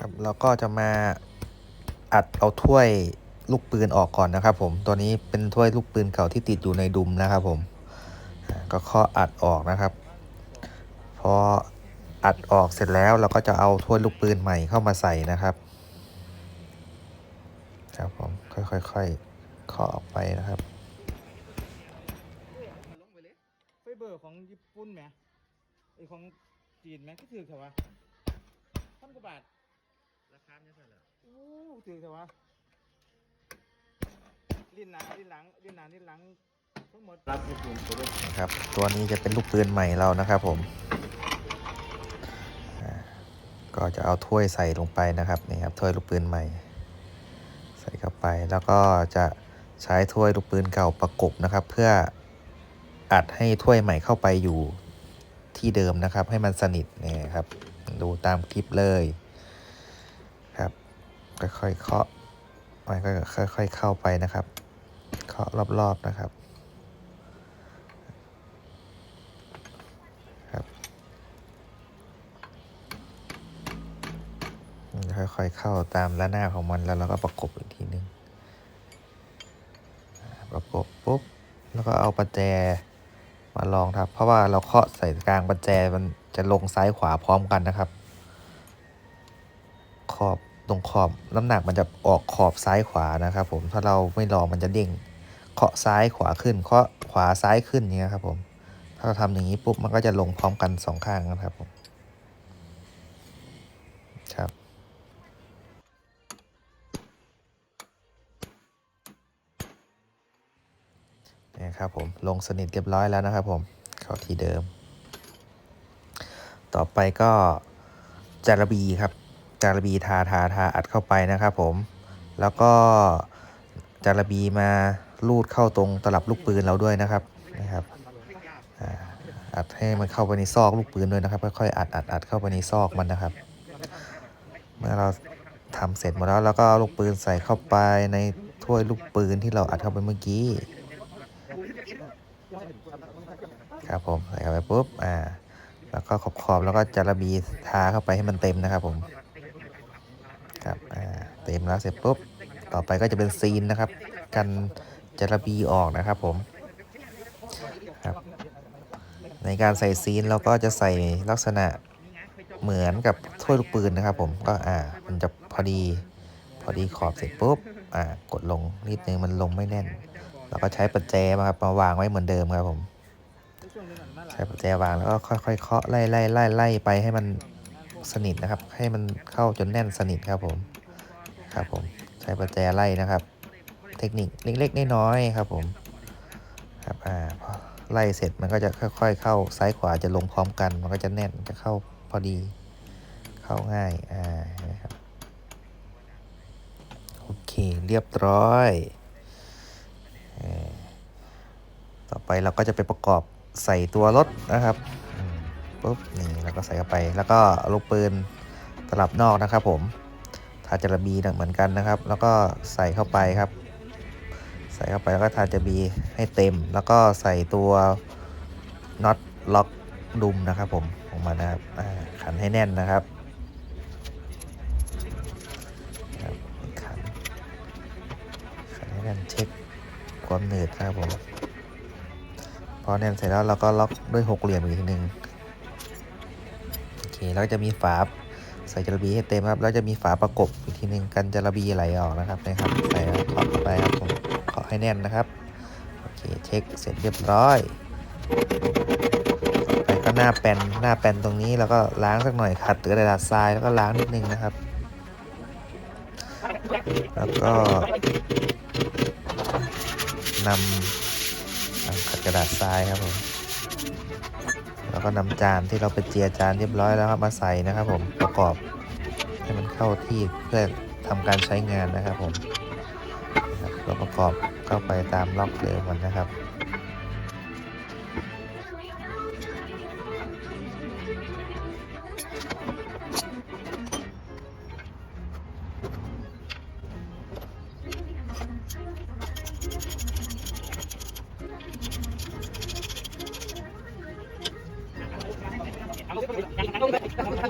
ครับเราก็จะมาอัดเอาถ้วยลูกปืนออกก่อนนะครับ ผมตัวนี้เป็นถ้วยลูกปืนเก่าที่ติดอยู่ในดุมนะครับ ผมก็เคาะอัดออกนะครับ พออัดออกเสร็จแล้วเราก็จะเอาถ้วยลูกปืนใหม่เข้ามาใส่นะครับ ครับผมค่อยๆเคาะอออกไปนะครับไปเลยไฟเบอร์ของญี่ปุ่นไหมไอของจีนไหมก็ถือเถอะวะพันกว่าบาท ราคาเนี่ยเท่าไหร่อู้ถือเถอะวะลิ้นหนังลิ้นหลังลิ้นหนังลิ้นหลังทั้งหมดรับญี่ปุ่นไปด้วยนะครับตัวนี้จะเป็นลูกปืนใหม่เรานะครับผมอ่าก็จะเอาถ้วยใส่ลงไปนะครับนี่ครับถ้วยลูกปืนใหม่ ใส่เข้าไปแล้วก็จะใช้ถ้วยลูกปืนเก่าประกบนะครับ เพื่ออัดให้ถ้วยใหม่เข้าไปอยู่ที่เดิมนะครับ ให้มันสนิทนี่ครับ ดูตามคลิปเลยครับ ค่อยๆเคาะมันก็ค่อยๆเข้าไปนะครับ เคาะรอบๆนะครับมันจะค่อยๆเข้าตามระนาของมันแล้วเราก็ประกบอีกทีนึงอ่าประกบปุ๊บแล้วก็เอาประแจมาลองครับ เพราะว่าเราเคาะใส่กลางประแจมันจะลงซ้ายขวาพร้อมกันนะครับ ขอบ ตรงขอบน้ำหนักมันจะออกขอบซ้ายขวานะครับผมถ้าเราไม่ลองมันจะเด้งเคาะซ้ายขวาขึ้นเคาะขวาซ้ายขึ้นอย่างเงี้ยครับผมถ้าเราทำอย่างนี้ปุ๊บมันก็จะลงพร้อมกันสองข้างนะครับผมครับนี่ครับผมลงสนิทเรียบร้อยแล้วนะครับผมเข้าที่เดิม ต่อไปก็จาระบีครับ จารบีทาทาทาอัดเข้าไปนะครับผม แล้วก็จารบีมาลูดเข้าตรงตลับลูกปืนเราด้วยนะครับนะครับอัดให้มันเข้าไปในซอกลูกปืนด้วยนะครับค่อยๆอัดอัดอัดเข้าไปในซอกมันนะครับ เมื่อเราทำเสร็จหมดแล้วเราก็ลูกปืนใส่เข้าไปในถ้วยลูกปืนที่เราอัดเข้าไปเมื่อกี้ครับผมใส่เข้าไปปุ๊บอ่าแล้วก็ขอบขอบๆแล้วก็จาระบีทาเข้าไปให้มันเต็มนะครับผม เต็มแล้วเสร็จปุ๊บ ต่อไปก็จะเป็นซีนนะครับ กันจระบีออกนะครับผมครับในการใส่ซีนเราก็จะใส่ลักษณะเหมือนกับถ้วยลูกปืนนะครับ ผมก็อ่ามันจะพอดีพอดีขอบเสร็จปุ๊บอ่ากดลงนิดนึงมันลงไม่แน่นแล้วก็ใช้ปัจแจมาครับมาวางไว้เหมือนเดิมครับผม ใช้ปัจแจวางแล้วก็ค่อยๆเคาะไล่ไล่ไล่ไล่ไปให้มันสนิทนะครับ ให้มันเข้าจนแน่นสนิทครับผม ครับผมใช้ปัจแจไล่นะครับ เทคนิคเล็กๆน้อยๆครับผมครับอ่าพอไล่เสร็จมันก็จะค่อย ๆ เข้าซ้ายขวาจะลงพร้อมกัน มันก็จะแน่นจะเข้าพอดีเข้าง่ายอ่านะครับโอเคเรียบร้อยต่อไปเราก็จะไปประกอบใส่ตัวรถนะครับปุ๊บนี่เราก็ใส่เข้าไปแล้วก็ลูกปืนตลับนอกนะครับผม ทาจาระบีเหมือนกันนะครับ แล้วก็ใส่เข้าไปครับ ใส่เข้าไปแล้วก็ทาจาระบีให้เต็ม แล้วก็ใส่ตัวน็อตล็อกดุมนะครับผมของมันะครับขันให้แน่นนะครับขันขันให้แน่นเช็คความหนืดนะครับผมพอแน่นเสร็จแล้วเราก็ล็อกด้วยหกเหลี่ยมอีกทีหนึ่งโอเคแล้วจะมีฝา ใส่จระบีให้เต็มครับแล้วจะมีฝาประกบอีกทีหนึ่งกันจระบีไหลออกนะครับนะครับใส่แล้วเคาะเข้าไปครับผมเคาะให้แน่นนะครับโอเคเช็คเสร็จเรียบร้อยไปก็หน้าแปนหน้าแปนตรงนี้แล้วก็ล้างสักหน่อยขัดกระดาษทรายแล้วก็ล้างนิดนึงนะครับ แล้วก็นำขัดกระดาษทรายครับผม แล้วก็นำจานที่เราไปเจียจานเรียบร้อยแล้วครับมาใส่นะครับ ผมประกอบให้มันเข้าที่เพื่อทำการใช้งานนะครับผมนะครับประกอบเข้าไปตามล็อกเดิมมันนะครับ どうぞ。